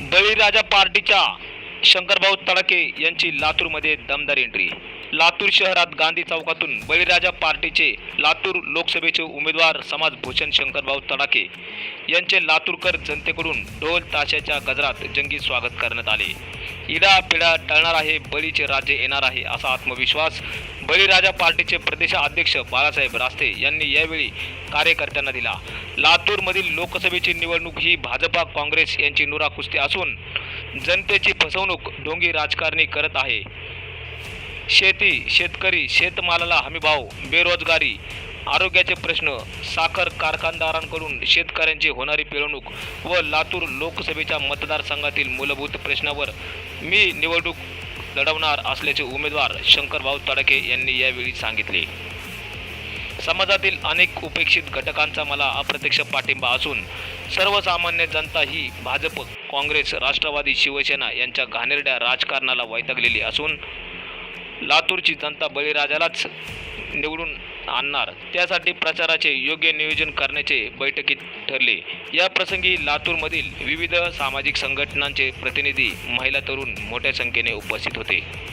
बळीराजा पार्टीच्या शंकरभाऊ तडके यांची लातूरमध्ये दमदार एंट्री. लातूर शहरात गांधी चौकातून बळीराजा पार्टीचे लातूर लोकसभेचे उमेदवार समाज भूषण शंकरभाऊ तडाके यांचे लातूरकर जनतेकडून ढोल ताशाच्या गजरात जंगी स्वागत करण्यात आले. इडा पिढा टळणार आहे बळीचे राज्य येणार आहे असा आत्मविश्वास बळीराजा पार्टीचे प्रदेशाध्यक्ष बाळासाहेब रास्ते यांनी यावेळी कार्यकर्त्यांना दिला. लातूरमधील लोकसभेची निवडणूक ही भाजपा काँग्रेस यांची नुरा कुस्ती असून जनतेची फसवणूक ढोंगी राजकारणी करत आहे. शेती शेतकरी शेतमालाला हमीभाव बेरोजगारी आरोग्याचे प्रश्न. साखर कारखानदारांकडून शेतकऱ्यांची होणारी पिळवणूक व लातूर लोकसभेच्या मतदारसंघातील मूलभूत प्रश्नावर मी निवडणूक लढवणार असल्याचे उमेदवार शंकरभाऊ तडके यांनी यावेळी सांगितले. समाजातील अनेक उपेक्षित घटकांचा मला अप्रत्यक्ष पाठिंबा असून सर्वसामान्य जनता ही भाजप काँग्रेस राष्ट्रवादी शिवसेना यांच्या घाणेरड्या राजकारणाला वैतागलेली असून लातूरची जनता बळीराजालाच निवडून आणणार. त्यासाठी प्रचाराचे योग्य नियोजन करण्याचे बैठकीत ठरले. या प्रसंगी लातूरमधील विविध सामाजिक संघटनांचे प्रतिनिधी महिला तरुण मोठ्या संख्येने उपस्थित होते.